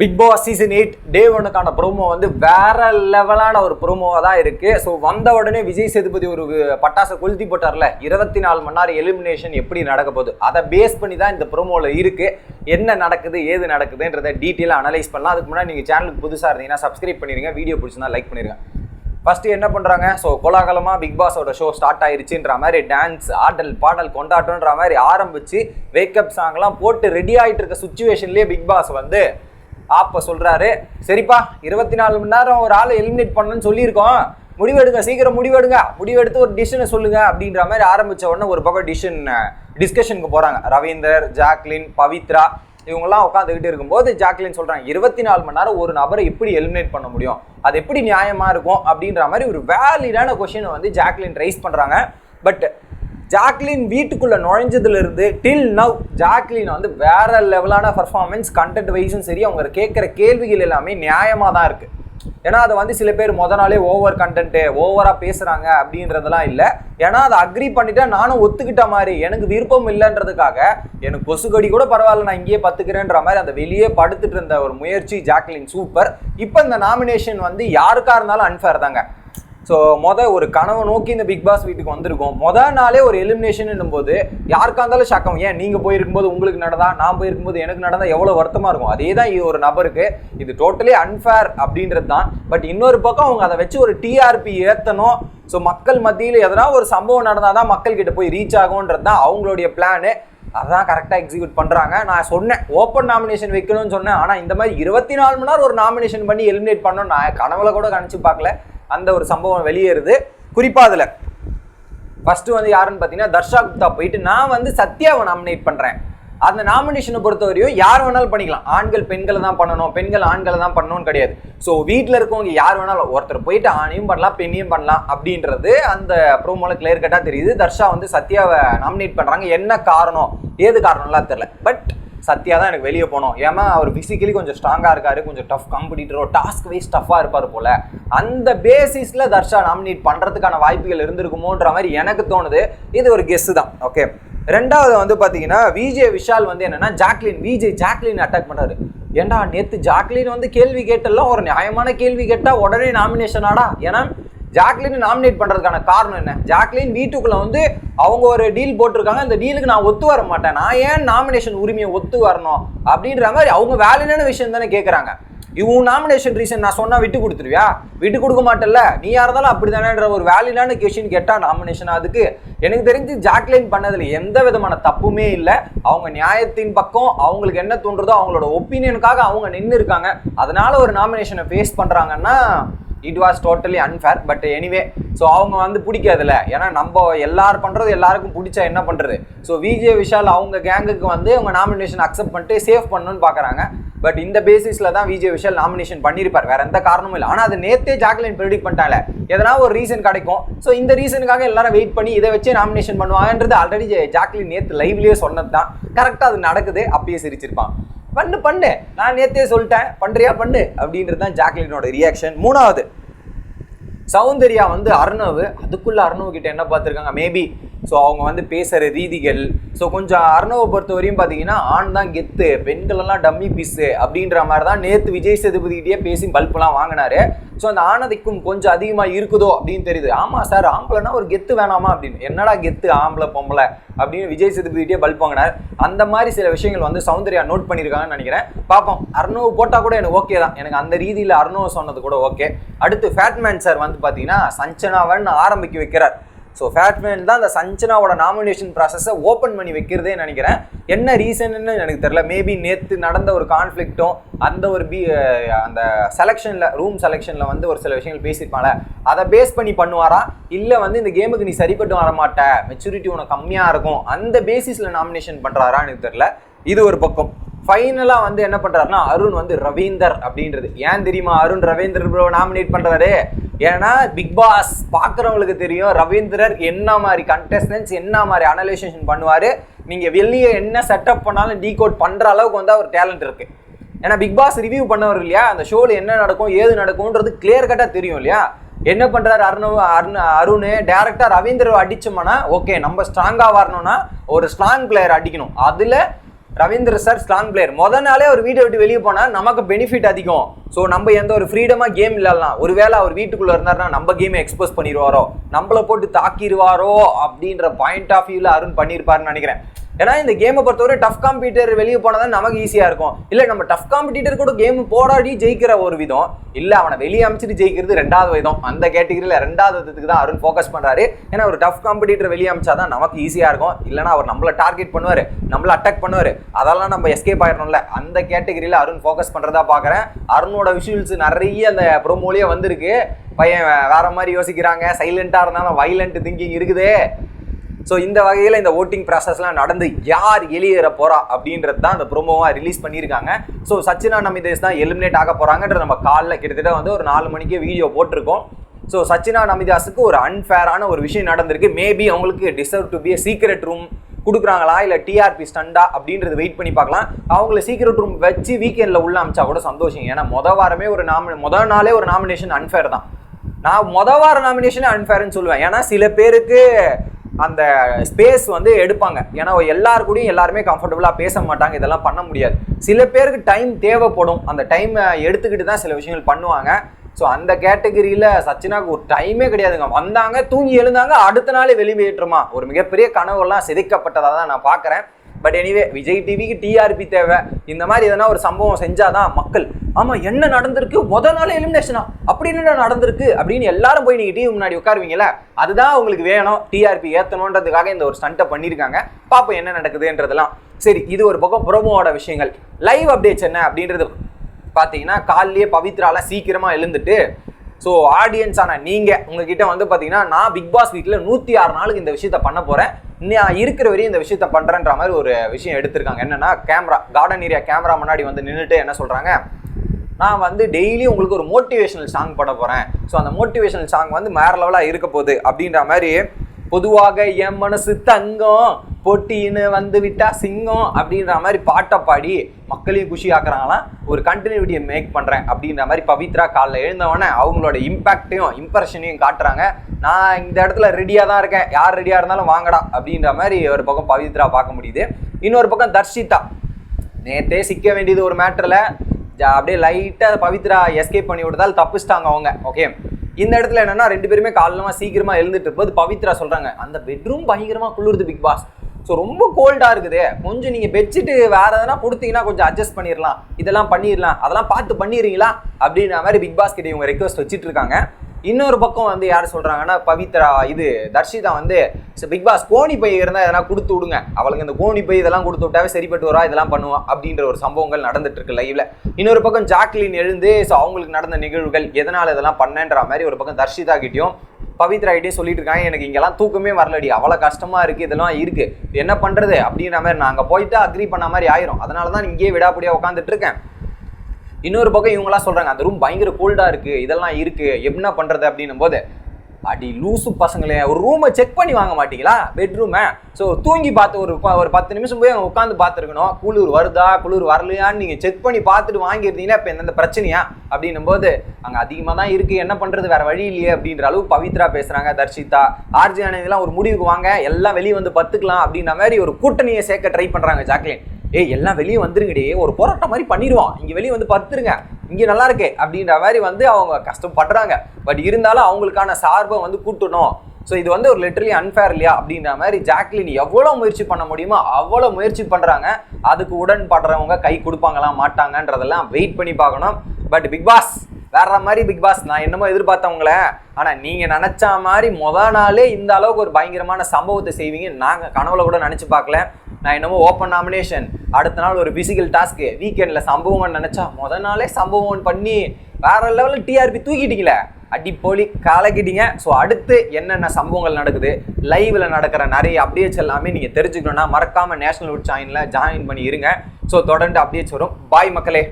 Bigg Boss season eight day ஒனுக்கான promo வந்து வேற லெவலான ஒரு ப்ரோமோவாக தான் இருக்கு. ஸோ வந்த உடனே விஜய் சேதுபதி ஒரு பட்டாசை கொளுத்தி போட்டார்ல. இருபத்தி நாலு மணி நேரம் எலிமினேஷன் எப்படி நடக்க போகுது? அதை பேஸ் பண்ணி தான் இந்த ப்ரோமோவில் இருக்கு. என்ன நடக்குது ஏது நடக்குதுன்றதை டீட்டெயிலாக அனலைஸ் பண்ணலாம். அதுக்கு முன்னாடி நீங்கள் சேனலுக்கு புதுசாக இருந்தீங்கன்னா சப்ஸ்கிரைப் பண்ணிடுங்க வீடியோ பிடிச்சிருந்தா லைக் பண்ணிருங்க. ஃபஸ்ட்டு என்ன பண்ணுறாங்க ஸோ கோலாகலமாக பிக் பாஸோட ஷோ ஸ்டார்ட் ஆயிருச்சுன்ற மாதிரி டான்ஸ் ஆடல் பாடல் கொண்டாட்டம்ன்ற மாதிரி ஆரம்பித்து வேக்கப் சாங்லாம் போட்டு ரெடி ஆகிட்டு இருக்க சுச்சுவேஷன்லேயே பிக் பாஸ் வந்து அப்போ சொல்கிறாரு சரிப்பா இருபத்தி நாலு மணி நேரம் ஒரு ஆளை எலிமினேட் பண்ணணும்னு சொல்லியிருக்கோம். முடிவெடுங்க சீக்கிரம் முடிவெடுங்க. முடிவெடுத்து ஒரு டிசிஷனை சொல்லுங்க அப்படின்ற மாதிரி ஆரம்பித்த உடனே ஒரு பக்கம் டிசிஷன் டிஸ்கஷனுக்கு போகிறாங்க ரவீந்தர் ஜாக்லின் பவித்ரா இவங்கெல்லாம் உட்காந்துக்கிட்டு இருக்கும்போது ஜாக்லின் சொல்கிறாங்க இருபத்தி நாலு மணி நேரம் ஒரு நபரை எப்படி எலிமினேட் பண்ண முடியும்? அது எப்படி நியாயமாக இருக்கும்? அப்படின்ற மாதிரி ஒரு வேலிடான கொஷினை வந்து ஜாக்லின் ரைஸ் பண்ணுறாங்க பட் ஜாக்லின் வீட்டுக்குள்ளே நுழைஞ்சதுல இருந்து டில் நவ் ஜாக்லின் வந்து வேற லெவலான பர்ஃபார்மன்ஸ் கண்டென்ட் வைஸும் சரி அவங்க கேட்குற கேள்விகள் எல்லாமே நியாயமாக தான் இருக்குது ஏன்னா அதை வந்து சில பேர் முத நாளே ஓவர் கண்டென்ட்டு ஓவராக பேசுகிறாங்க அப்படின்றதெல்லாம் இல்லை. ஏன்னா அதை அக்ரி பண்ணிட்டா நானும் ஒத்துக்கிட்ட மாதிரி எனக்கு விருப்பம் இல்லைன்றதுக்காக எனக்கு கொசுக்கடி கூட பரவாயில்ல நான் இங்கேயே பத்துக்கிறேன்ற மாதிரி அந்த வெளியே படுத்துட்டு இருந்த ஒரு முயற்சி ஜாக்லின் சூப்பர் இப்போ இந்த நாமினேஷன் வந்து யாருக்காக இருந்தாலும் அன்ஃபேர் தாங்க. ஸோ மொதல் ஒரு கனவை நோக்கி இந்த பிக் பாஸ் வீட்டுக்கு வந்திருக்கோம். மொதல் நாளே ஒரு எலிமினேஷன் போது யாருக்கா இருந்தாலும் சக்கம் ஏன்? நீங்கள் போயிருக்கும்போது உங்களுக்கு நடந்தா நான் போயிருக்கும்போது எனக்கு நடந்தா எவ்வளோ வருத்தமாக இருக்கும்? அதே தான் இது ஒரு நபருக்கு. இது டோட்டலி அன்ஃபேர் அப்படின்றது தான். பட் இன்னொரு பக்கம் அவங்க அதை வச்சு ஒரு டிஆர்பி ஏற்றணும் ஸோ மக்கள் மத்தியில் எதனா ஒரு சம்பவம் நடந்தால் தான் மக்கள் கிட்ட போய் ரீச் ஆகும்ன்றது தான் அவங்களுடைய பிளானு அதான் கரெக்டாக எக்ஸிக்யூட் பண்ணுறாங்க நான் சொன்னேன் ஓப்பன் நாமினேஷன் வைக்கணும்னு சொன்னேன். ஆனால் இந்த மாதிரி இருபத்தி நாலு மணி நேரம் ஒரு நாமினேஷன் பண்ணி எலிமினேட் பண்ணணும் நான் கனவுல கூட கணிச்சு பார்க்கல. அந்த ஒரு சம்பவம் வெளியேறுது. குறிப்பாக அதில் ஃபர்ஸ்ட் வந்து யாருன்னு பார்த்தீங்கன்னா தர்ஷா குப்தா போயிட்டு நான் வந்து சத்யாவை நாமினேட் பண்ணுறேன் அந்த நாமினேஷனை பொறுத்த வரையும் யார் வேணாலும் பண்ணிக்கலாம். ஆண்கள் பெண்களை தான் பண்ணணும். பெண்கள் ஆண்களை தான் பண்ணணும்னு கிடையாது. ஸோ வீட்டில் இருக்கவங்க யார் வேணாலும் ஒருத்தர் போயிட்டு ஆணையும் பண்ணலாம் பெண்ணையும் பண்ணலாம் அப்படின்றது அந்த ப்ரோமோல கிளியர் கட்டாக தெரியுது. தர்ஷா வந்து சத்யாவை நாமினேட் பண்ணுறாங்க என்ன காரணம்? ஏது காரணம்லாம் தெரில பட் சத்யா தான் எனக்கு வெளியே போனோம் ஏன்னா அவர் ஃபிசிக்கலி கொஞ்சம் ஸ்ட்ராங்காக இருக்காரு கொஞ்சம் டஃப் காம்படிட்டரோ டாஸ்க் வைஸ் டஃப்பாக இருப்பார் போல. அந்த பேசிஸில் தர்ஷா நாமினேட் பண்ணுறதுக்கான வாய்ப்புகள் இருந்திருக்குமோன்ற மாதிரி எனக்கு தோணுது. இது ஒரு கெஸ்ஸு தான் ஓகே ரெண்டாவது வந்து பார்த்தீங்கன்னா விஜே விஷால் வந்து என்னென்னா ஜாக்லின் விஜய் ஜாக்லின் அட்டாக் பண்ணாரு ஏன்டா நேற்று ஜாக்லின் வந்து கேள்வி கேட்டெல்லாம் ஒரு நியாயமான கேள்வி கேட்டால் உடனே நாமினேஷன் ஆடா? ஏன்னா ஜாக்லின் நாமினேட் பண்ணுறதுக்கான காரணம் என்ன? ஜாக்லின் வீட்டுக்குள்ளே வந்து அவங்க ஒரு டீல் போட்டிருக்காங்க. அந்த டீலுக்கு நான் ஒத்து வர மாட்டேன். நான் ஏன் நாமினேஷன் உரிமையை ஒத்து வரணும்? அப்படின்ற மாதிரி அவங்க வேலையான விஷயம் தானே கேட்குறாங்க இவன் நாமினேஷன் ரீசன் நான் சொன்னால் விட்டு கொடுத்துருவியா? விட்டு கொடுக்க மாட்டேல்ல. நீ இருந்தாலும் அப்படி தானேன்ற ஒரு வேலிடான கொஷின் கேட்டால் நாமினேஷன் அதுக்கு. எனக்கு தெரிஞ்சு ஜாக்லைன் பண்ணதில் எந்த விதமான தப்புமே இல்லை. அவங்க நியாயத்தின் பக்கம் அவங்களுக்கு என்ன தோன்றதோ அவங்களோட ஒப்பீனியனுக்காக அவங்க நின்று இருக்காங்க அதனால ஒரு நாமினேஷனை ஃபேஸ் பண்ணுறாங்கன்னா it was totally unfair but anyway so அவங்க வந்து பிடிக்காதுல்ல ஏன்னா நம்ம எல்லாரும் பண்ணுறது எல்லாருக்கும் பிடிச்சா என்ன பண்ணுறது ஸோ விஜய் விஷால் அவங்க கேங்குக்கு வந்து அவங்க நாமினேஷன் அக்செப்ட் பண்ணிட்டு சேவ் பண்ணணும்னு பார்க்குறாங்க பட் இந்த பேசிஸில் தான் விஜய் விஷால் நாமினேஷன் பண்ணியிருப்பார் வேறு எந்த காரணமும் இல்லை. ஆனால் அது நேத்தே ஜாக்லின் ப்ரெடிக்ட் பண்ணிட்டால எதனா ஒரு ரீசன் கிடைக்கும். ஸோ இந்த ரீசனுக்காக எல்லாரும் வெயிட் பண்ணி இதை வச்சே நாமினேஷன் பண்ணுவாங்கன்றது ஆல்ரெடி ஜாக்லின் நேற்று லைவ்லேயே சொன்னது தான் கரெக்டாக அது நடக்குது. அப்பயே சிரிச்சிருப்பான். பண்ணு பண்ணு. நான் நேத்தே சொல்லிட்டேன். பண்றியா பண்ணு. அப்படின்றது தான் ஜாக்லினோட ரியாக்ஷன் மூணாவது சௌந்தர்யா வந்து அர்ணவ் அதுக்குள்ள அர்ணவ் கிட்ட என்ன பார்த்துருக்காங்க? மேபி ஸோ அவங்க வந்து பேசுகிற ரீதிகள். ஸோ கொஞ்சம் அர்ணவை பொறுத்த வரையும் பார்த்தீங்கன்னா ஆண் தான் கெத்து பெண்களெல்லாம் டம்மி பீஸு அப்படின்ற மாதிரி தான் நேற்று விஜய் சேதுபதிகிட்டே பேசி பல்பெலாம் வாங்கினாரு. ஸோ அந்த ஆணதிக்கும் கொஞ்சம் அதிகமாக இருக்குதோ அப்படின்னு தெரியுது. ஆமாம் சார் ஆம்பளைனா ஒரு கெத்து வேணாமா அப்படின்னு. என்னடா கெத்து ஆம்பளை பொம்பளை அப்படின்னு விஜய் சேதுபதிகிட்டே பல்ப் வாங்கினார். அந்த மாதிரி சில விஷயங்கள் வந்து சௌந்தர்யா நோட் பண்ணியிருக்காங்கன்னு நினைக்கிறேன். பார்ப்போம் அர்ணவ் போட்டால் கூட எனக்கு ஓகே தான். எனக்கு அந்த ரீதியில் அர்ணவ் சொன்னது கூட ஓகே அடுத்து ஃபேட்மேன் சார் வந்து பார்த்தீங்கன்னா சஞ்சனாவன் ஆரம்பிக்க வைக்கிறார். ஸோ ஃபேட்மேன் தான் அந்த சஞ்சனாவோட நாமினேஷன் ப்ராசஸை ஓப்பன் பண்ணி வைக்கிறதே நினைக்கிறேன். என்ன ரீசன்னு எனக்கு தெரில மேபி நேற்று நடந்த ஒரு கான்ஃப்ளிக்ட்டும் அந்த ஒரு பி அந்த செலெக்ஷனில் ரூம் செலெக்ஷனில் வந்து ஒரு சில விஷயங்கள் பேசியிருப்பாங்களே அதை பேஸ் பண்ணி பண்ணுவாரா? இல்லை வந்து இந்த கேமுக்கு நீ சரிப்பட்டு வர மாட்ட. மெச்சூரிட்டி உனக்கு கம்மியாக இருக்கும். அந்த பேசிஸில் நாமினேஷன் பண்ணுறாரா எனக்கு தெரில இது ஒரு பக்கம். ஃபைனலாக வந்து என்ன பண்ணுறாருன்னா அருண் வந்து ரவீந்தர் அப்படின்றது. ஏன் தெரியுமா? அருண் ரவீந்தர் ப்ரோ நாமினேட் பண்ணுறாரு ஏன்னா பிக் பாஸ் பார்க்குறவங்களுக்கு தெரியும் ரவீந்திரர் என்ன மாதிரி கண்டஸ்டன்ஸ் என்ன மாதிரி அனலைசேஷன் பண்ணுவார். நீங்கள் வெளியே என்ன செட்டப் பண்ணாலும் டீ கோட் பண்ணுற அளவுக்கு வந்து அவர் டேலண்ட் இருக்குது ஏன்னா பிக் பாஸ் ரிவ்யூ பண்ணவர் இல்லையா? அந்த ஷோவில் என்ன நடக்கும் ஏது நடக்கும்ன்றது கிளியர் கட்டாக தெரியும் இல்லையா? என்ன பண்ணுறாரு அருண் அருண் அருண்? டேரெக்டாக ரவீந்திர அடிச்சோம்னா ஓகே நம்ம ஸ்ட்ராங்காக வரணும்னா ஒரு ஸ்ட்ராங் பிளேயர் அடிக்கணும். அதில் ரவீந்திர சார் ஸ்லாங் பிளேயர். முத நாளே அவர் வீட்டை விட்டு வெளியே போனால் நமக்கு பெனிஃபிட் அதிகம். ஸோ நம்ம எந்த ஒரு ஃப்ரீடமாக கேம் விளையாடலாம். ஒருவேளை அவர் வீட்டுக்குள்ளே இருந்தாருன்னா நம்ம கேமை எக்ஸ்போஸ் பண்ணிடுவாரோ? நம்மளை போட்டு தாக்கிடுவாரோ? அப்படின்ற பாயிண்ட் ஆஃப் வியூவில் அருண் பண்ணியிருப்பாருன்னு நினைக்கிறேன். ஏன்னா இந்த கேமை பொறுத்தவரை டஃப் காம்படிட்டர் வெளியே போனால் தான் நமக்கு ஈஸியாக இருக்கும். இல்லை நம்ம டஃப் காம்படிட்டர் கூட கேம் போராடி ஜெயிக்கிற ஒரு விதம். இல்லை அவனை வெளியே அமைச்சிட்டு ஜெயிக்கிறது ரெண்டாவது விதம். அந்த கேட்டகரியில் ரெண்டாவது விதத்துக்கு தான் அருண் ஃபோக்கஸ் பண்ணுறாரு ஏன்னா ஒரு டஃப் காம்படிட்டர் வெளியே அமைச்சா தான் நமக்கு ஈஸியாக இருக்கும். இல்லைனா அவர் நம்மளை டார்கெட் பண்ணுவார். நம்மளை அட்டாக் பண்ணுவார். அதெல்லாம் நம்ம எஸ்கேப் ஆயிடணும்ல. அந்த கேட்டகரியில் அருண் ஃபோக்கஸ் பண்ணுறதா பார்க்குறேன் அருண் அருணோட விஷுவல்ஸ் நிறைய அந்த ப்ரோமோலேயே வந்திருக்கு. பையன் வேற மாதிரி யோசிக்கிறாங்க. சைலண்ட்டாக இருந்தாலும் வைலண்ட் திங்கிங் இருக்குதே. ஸோ இந்த வகையில் இந்த ஓட்டிங் ப்ராசஸ்லாம் நடந்து யார் வெளியேற போகிறா அப்படின்றது தான் அந்த ப்ரோமோவாக ரிலீஸ் பண்ணியிருக்காங்க. ஸோ சச்சினா நமிதேஷ் தான் எலிமினேட் ஆக போகிறாங்கன்ற நம்ம காலில் கிட்டத்தட்ட வந்து ஒரு நாலு மணிக்கே வீடியோ போட்டிருக்கோம். ஸோ சச்சினா நமிதாஸுக்கு ஒரு அன்ஃபேரான ஒரு விஷயம் நடந்திருக்கு. மேபி அவங்களுக்கு deserve to be secret room கொடுக்குறாங்களா? இல்லை டிஆர்பி ஸ்டண்டா அப்படின்றது வெயிட் பண்ணி பார்க்கலாம். அவங்கள சீக்கிரம் ரூம் வச்சு வீக்கெண்டில் உள்ள அமிச்சா கூட சந்தோஷம். ஏன்னா மொதல் வாரமே ஒரு நாமி மொதல் நாளே ஒரு நாமினேஷன் அன்ஃபேர் தான். நான் மொதல் வார நாமினேஷனே அன்ஃபேர்னு சொல்லுவேன். ஏன்னா சில பேருக்கு அந்த ஸ்பேஸ் வந்து எடுப்பாங்க. ஏன்னா எல்லாரு கூடயும் எல்லாருமே கம்ஃபர்டபுளாக பேச மாட்டாங்க. இதெல்லாம் பண்ண முடியாது. சில பேருக்கு டைம் தேவைப்படும். அந்த டைம் எடுத்துக்கிட்டு தான் சில விஷயங்கள் பண்ணுவாங்க. ஸோ அந்த கேட்டகரியில் சச்சினாவுக்கு ஒரு டைமே கிடையாதுங்க. வந்தாங்க தூங்கி எழுந்தாங்க அடுத்த நாளே வெளிவேற்றுமா ஒரு மிகப்பெரிய கனவுலாம் சிதைக்கப்பட்டதாக தான் நான் பார்க்குறேன். பட் எனிவே விஜய் டிவிக்கு டிஆர்பி தேவை. இந்த மாதிரி எதனா ஒரு சம்பவம் செஞ்சாதான் மக்கள் ஆமா என்ன நடந்திருக்கு? முத நாள் எலிமினேஷனா அப்படி என்ன நடந்திருக்கு? அப்படின்னு எல்லாரும் போய் நீங்க டிவி முன்னாடி உட்காருவீங்களே அதுதான் உங்களுக்கு வேணும். டிஆர்பி ஏற்றணுன்றதுக்காக இந்த ஒரு ஸ்டண்ட்டை பண்ணியிருக்காங்க. பாப்போம் என்ன நடக்குதுன்றதெல்லாம். சரி இது ஒரு பக்கம் ப்ரோமோவோட விஷயங்கள். லைவ் அப்டேட்ஸ் என்ன அப்படின்றது பார்த்தீங்கன்னா காலையிலேயே பவித்ராலாம் சீக்கிரமாக எழுந்துட்டு ஸோ ஆடியன்ஸான நீங்கள் உங்ககிட்ட வந்து பார்த்தீங்கன்னா நான் பிக் பாஸ் வீட்டில் நூற்றி ஆறு நாளுக்கு இந்த விஷயத்த பண்ண போகிறேன் நான் இருக்கிற வரையும் இந்த விஷயத்த பண்ணுறேன்ற மாதிரி ஒரு விஷயம் எடுத்திருக்காங்க. என்னன்னா கேமரா கார்டன் ஏரியா கேமரா முன்னாடி வந்து நின்றுட்டு என்ன சொல்கிறாங்க நான் வந்து டெய்லி உங்களுக்கு ஒரு மோட்டிவேஷனல் சாங் போட போகிறேன் ஸோ அந்த மோட்டிவேஷனல் சாங் வந்து வேறு லெவலாக இருக்க போகுது அப்படின்ற மாதிரி பொதுவாக என் மனசு தங்கம். பொட்டின்னு வந்து விட்டா சிங்கம் அப்படின்ற மாதிரி பாட்டை பாடி மக்களையும் குஷி ஆக்குறாங்களாம். ஒரு கண்டினியூட்டியை மேக் பண்ணுறேன் அப்படின்ற மாதிரி பவித்ரா காலில் எழுந்தவொடனே அவங்களோட இம்பேக்டையும் இம்ப்ரெஷனையும் காட்டுறாங்க. நான் இந்த இடத்துல ரெடியாக தான் இருக்கேன். யார் ரெடியாக இருந்தாலும் வாங்கடா அப்படின்ற மாதிரி ஒரு பக்கம் பவித்ரா பார்க்க முடியுது. இன்னொரு பக்கம் தர்ஷிதா. நேற்றே சிக்க வேண்டியது ஒரு மேட்டரில் அப்படியே லைட்டாக பவித்ரா எஸ்கேப் பண்ணி விட்டதால் தப்பிச்சிட்டாங்க அவங்க. ஓகே இந்த இடத்துல என்னன்னா ரெண்டு பேருமே காலமாக சீக்கிரமாக எழுந்துட்டு இருக்கும்போது பவித்ரா சொல்கிறாங்க அந்த பெட்ரூம் பயங்கரமாக குளிருது பிக் பாஸ் ஸோ ரொம்ப கோல்டாக இருக்குது. கொஞ்சம் நீங்கள் பெட்ஷீட்டு வேறு எதனா கொடுத்தீங்கன்னா கொஞ்சம் அட்ஜஸ்ட் பண்ணிடலாம் இதெல்லாம் பண்ணிடலாம் அதெல்லாம் பார்த்து பண்ணிடுறீங்களா அப்படின்ற மாதிரி பிக் பாஸ்கெட் இவங்க ரெக்வஸ்ட் வச்சுட்டு இருக்காங்க இன்னொரு பக்கம் வந்து யார் சொல்கிறாங்கன்னா பவித்ரா இது தர்ஷிதா வந்து பிக் பாஸ் கோணி பை இருந்தால் எதனா கொடுத்து விடுங்க. அவளுக்கு இந்த கோணி பை இதெல்லாம் கொடுத்து விட்டாவே சரிப்பட்டு வரா இதெல்லாம் பண்ணுவோம் அப்படின்ற ஒரு சம்பவங்கள் நடந்துட்டு இருக்கு லைவ்ல இன்னொரு பக்கம் ஜாக்லின் எழுந்து ஸோ அவங்களுக்கு நடந்த நிகழ்வுகள் எதனால் இதெல்லாம் பண்ணேன்ற மாதிரி ஒரு பக்கம் தர்ஷிதா கிட்டையும் பவித்ரா கிட்டே சொல்லிட்டு இருக்காங்க எனக்கு இங்கெல்லாம் தூக்கமே வரலடி. அவ்வளோ கஷ்டமா இருக்கு இதெல்லாம் இருக்கு. என்ன பண்றது? அப்படின்ற மாதிரி நான் அங்கே போயிட்டு அக்ரி பண்ண மாதிரி ஆயிரும். அதனால தான் இங்கேயே விடாப்படியாக உட்காந்துட்டு இருக்கேன். இன்னொரு பக்கம் இவங்களாம் சொல்கிறாங்க அந்த ரூம் பயங்கர கூல்டாக இருக்குது இதெல்லாம் இருக்குது என்ன பண்ணுறது அப்படின்னும் போது அடி லூசு பசங்களே ஒரு ரூமை செக் பண்ணி வாங்க மாட்டீங்களா? பெட்ரூமை ஸோ தூங்கி பார்த்து ஒரு ப- ஒரு பத்து நிமிஷம் போய் அவங்க உட்காந்து பார்த்துருக்கணும். குளிர் வருதா? குளிர் வரலையான்னு நீங்கள் செக் பண்ணி பார்த்துட்டு வாங்கியிருந்தீங்கன்னா இப்போ எந்தெந்த பிரச்சனையா? அப்படின்னும் போது அங்கே அதிகமாக தான் இருக்குது என்ன பண்ணுறது வேறு வழி இல்லையே அப்படின்ற அளவு பவித்ரா பேசுகிறாங்க தர்ஷிதா. ஆர்ஜி இதெல்லாம் ஒரு முடிவுக்கு வாங்க. எல்லாம் வெளியே வந்து பத்துக்கலாம் அப்படின்ற மாதிரி ஒரு கூட்டணியை சேர்க்க ட்ரை பண்ணுறாங்க ஜாக்லின். ஏய் எல்லாம் வெளியே வந்துருங்கடி. ஒரு போராட்டம் மாதிரி பண்ணிடுவோம். இங்கே வெளியே வந்து பத்துருங்க. இங்கே நல்லா இருக்கே அப்படின்ற மாதிரி வந்து அவங்க கஷ்டப்படுறாங்க. பட் இருந்தாலும் அவங்களுக்கான சார்பை வந்து கூட்டணும். ஸோ இது வந்து ஒரு லிட்டரலி அன்ஃபேர் இல்லையா அப்படின்ற மாதிரி ஜாக்லின் எவ்வளோ முயற்சி பண்ண முடியுமோ அவ்வளோ முயற்சி பண்ணுறாங்க அதுக்கு உடன்படுறவங்க கை கொடுப்பாங்களா மாட்டாங்கன்றதெல்லாம் வெயிட் பண்ணி பார்க்கணும். பட் பிக் பாஸ் வேற மாதிரி பிக் பாஸ் நான் என்னமோ எதிர்பார்த்தவங்கள. ஆனால் நீங்கள் நினச்சா மாதிரி மொதல் நாளே இந்த அளவுக்கு ஒரு பயங்கரமான சம்பவத்தை செய்வீங்க நாங்கள் கனவுல கூட நினச்சி பார்க்கல. நான் என்னமோ ஓப்பன் நாமினேஷன் அடுத்த நாள் ஒரு பிசிக்கல் டாஸ்க்கு வீக்கெண்டில் சம்பவம்னு நினச்சா முத நாளே சம்பவம் பண்ணி வேற லெவலில் டிஆர்பி தூக்கிட்டீங்களே அடிப்பொலி கலக்கிட்டீங்க. ஸோ அடுத்து என்னென்ன சம்பவங்கள் நடக்குது? லைவில் நடக்கிற நிறைய அப்டேட்ஸ் எல்லாமே நீங்கள் தெரிஞ்சுக்கணும்னா மறக்காமல் நேஷனல் வுட் சாயினில் ஜாயின் பண்ணி இருங்க. ஸோ தொடர்ந்து அப்டேட்ஸ் வரும். பாய் மக்களே.